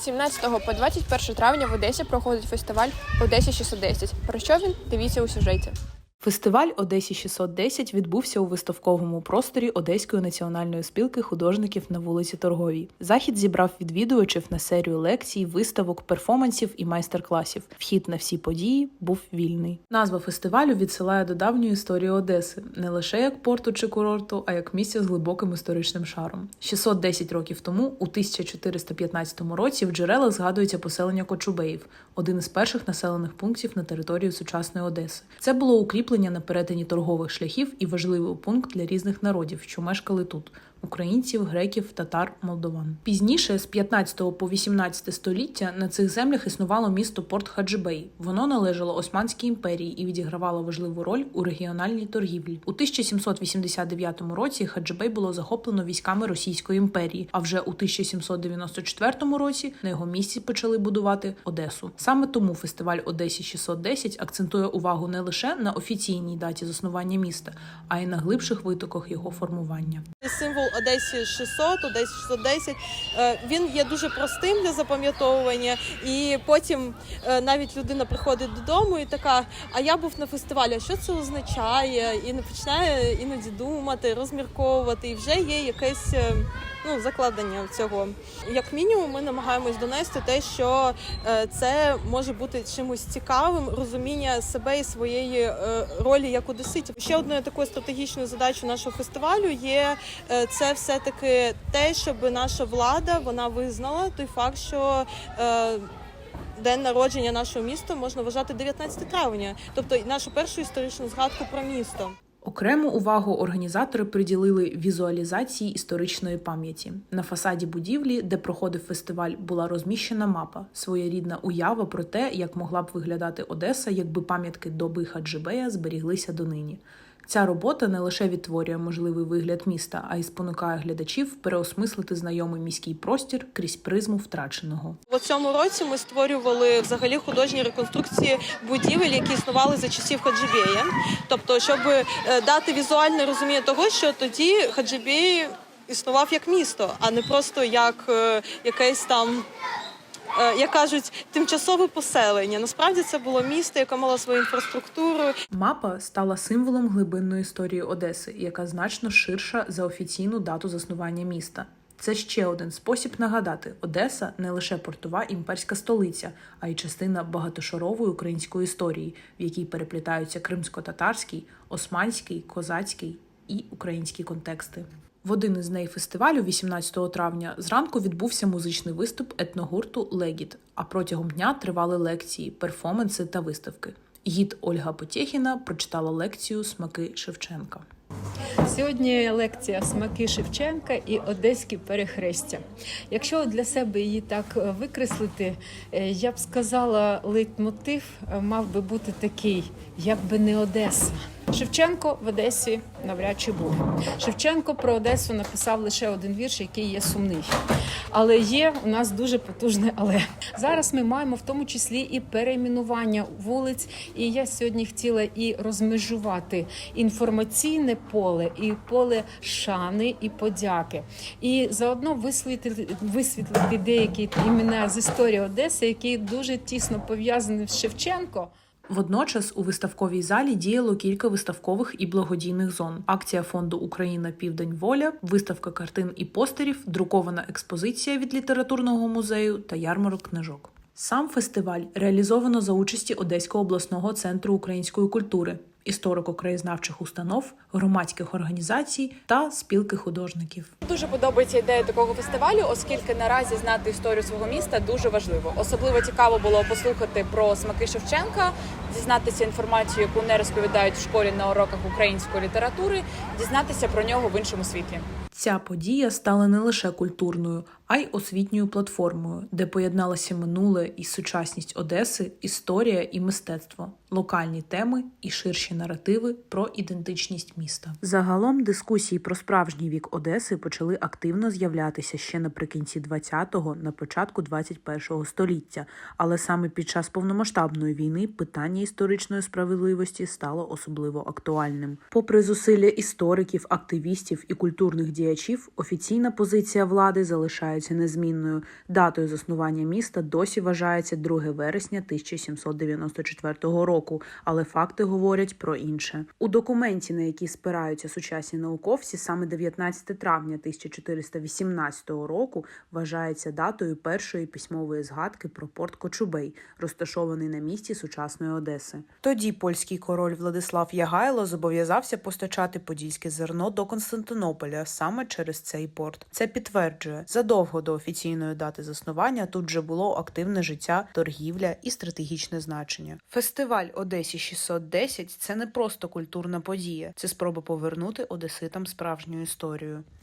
З 17 по 21 травня в Одесі проходить фестиваль Одесі 610. Про що він? Дивіться у сюжеті. Фестиваль Одесі 610 відбувся у виставковому просторі Одеської національної спілки художників на вулиці Торговій. Захід зібрав відвідувачів на серію лекцій, виставок, перформансів і майстер-класів. Вхід на всі події був вільний. Назва фестивалю відсилає до давньої історії Одеси не лише як порту чи курорту, а як місця з глибоким історичним шаром. 610 років тому, у 1415 році, в джерелах згадується поселення Кочубеїв, один із перших населених пунктів на території сучасної Одеси. Це було укріплення на перетині торгових шляхів і важливий пункт для різних народів, що мешкали тут. Українців, греків, татар, молдован. Пізніше, з 15 по 18 століття, на цих землях існувало місто Порт Хаджибей. Воно належало Османській імперії і відігравало важливу роль у регіональній торгівлі. У 1789 році Хаджибей було захоплено військами Російської імперії. А вже у 1794 році на його місці почали будувати Одесу. Саме тому фестиваль Одесі 610 акцентує увагу не лише на офіційній даті заснування міста, а й на глибших витоках його формування. Символ Одесі 600, Одесі 610. е, Він є дуже простим для запам'ятовування, і потім е, навіть людина приходить додому і така: а я був на фестивалі, а що це означає? І не починає іноді думати, розмірковувати, і вже є якесь. Ну, закладення цього. Як мінімум, ми намагаємось донести те, що е, це може бути чимось цікавим, розуміння себе і своєї е, ролі як одеситів. Ще одною такою стратегічною задачою нашого фестивалю є е, це все-таки те, щоб наша влада вона визнала той факт, що День народження нашого міста можна вважати 19 травня, тобто нашу першу історичну згадку про місто. Окрему увагу організатори приділили візуалізації історичної пам'яті. На фасаді будівлі, де проходив фестиваль, була розміщена мапа, своєрідна уява про те, як могла б виглядати Одеса, якби пам'ятки доби Хаджибея зберіглися донині. Ця робота не лише відтворює можливий вигляд міста, а й спонукає глядачів переосмислити знайомий міський простір крізь призму втраченого. У цьому році ми створювали взагалі художні реконструкції будівель, які існували за часів Хаджибея. Тобто, щоб е, дати візуальне розуміння того, що тоді Хаджибей існував як місто, а не просто як е, якесь там. Е, Як кажуть, тимчасове поселення. Насправді це було місто, яке мало свою інфраструктуру, Мапа стала символом глибинної історії Одеси, яка значно ширша за офіційну дату заснування міста. Це ще один спосіб нагадати: Одеса не лише портова імперська столиця, а й частина багатошарової української історії, в якій переплітаються кримсько-татарський, османський, козацький і українські контексти. В один із днів фестивалю, 18 травня, зранку відбувся музичний виступ етногурту Легіт. А протягом дня тривали лекції, перформанси та виставки. Гід Ольга Потєхіна прочитала лекцію Смаки Шевченка. Сьогодні лекція Смаки Шевченка і Одеські перехрестя. Якщо для себе її так викреслити, е, я б сказала, лейтмотив е, мав би бути такий, як би не Одеса. Шевченко в Одесі навряд чи був. Шевченко про Одесу написав лише один вірш, який є сумний. Але є у нас дуже потужне але. Зараз ми маємо в тому числі і перейменування вулиць. І я сьогодні хотіла і розмежувати інформаційне поле, і поле шани і подяки. І заодно висвітлити, висвітлити деякі імена з історії Одеси, які дуже тісно пов'язані з Шевченко. Водночас у виставковій залі діяло кілька виставкових і благодійних зон: акція фонду Україна. Південь. Воля, виставка картин і постерів, друкована експозиція від літературного музею та ярмарок книжок. Сам фестиваль реалізовано за участі Одеського обласного центру української культури, історико-краєзнавчих установ, громадських організацій та спілки художників. Дуже подобається ідея такого фестивалю, оскільки наразі знати історію свого міста дуже важливо. Особливо цікаво було послухати про смаки Шевченка, дізнатися інформацію, яку не розповідають в школі на уроках української літератури, дізнатися про нього в іншому світлі. Ця подія стала не лише культурною, а й освітньою платформою, де поєдналося минуле і сучасність Одеси, історія і мистецтво, локальні теми і ширші наративи про ідентичність міста. Загалом дискусії про справжній вік Одеси почали активно з'являтися ще наприкінці 20-го, на початку 21-го століття, але саме під час повномасштабної війни питання історичної справедливості стало особливо актуальним. Попри зусилля істориків, активістів і культурних діячів, діячів, офіційна позиція влади залишається незмінною. Датою заснування міста досі вважається 2 вересня 1794 року, але факти говорять про інше. У документі, на який спираються сучасні науковці, саме 19 травня 1418 року вважається датою першої письмової згадки про порт Кочубей, розташований на місці сучасної Одеси. Тоді польський король Владислав Ягайло зобов'язався постачати подільське зерно до Константинополя саме через цей порт. Це підтверджує задовго до офіційної дати заснування. Тут вже було активне життя, торгівля і стратегічне значення. Фестиваль Одесі 610 – це не просто культурна подія, це спроба повернути одеситам справжню історію.